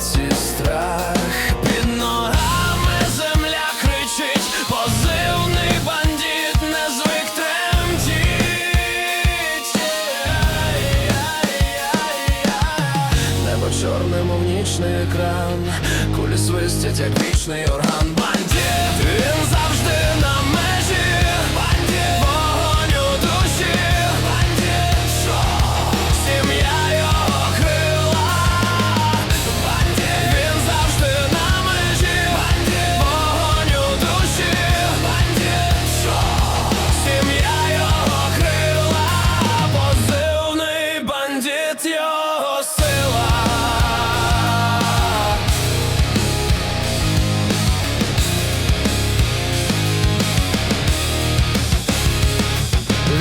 серці страх. Під ногами земля кричить, позивний бандит не звик тремтіть Небо чорне, мов нічний екран, кулі свистять, як вічний орган.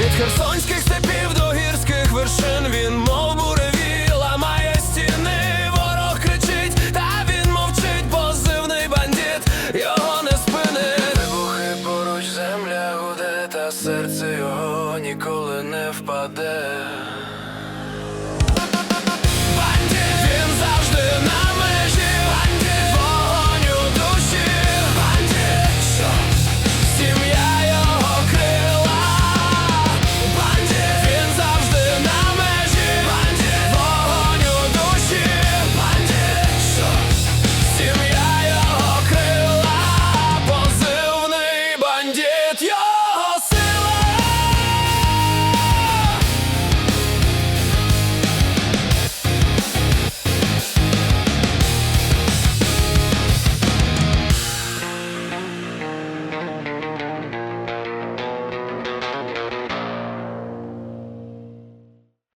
Від херсонських степів до гірських вершин. Він мов буреві ламає стіни, ворог кричить, та він мовчить, позивний бандит його не спинить. Вибухи поруч земля гуде, та серце його ніколи не впаде.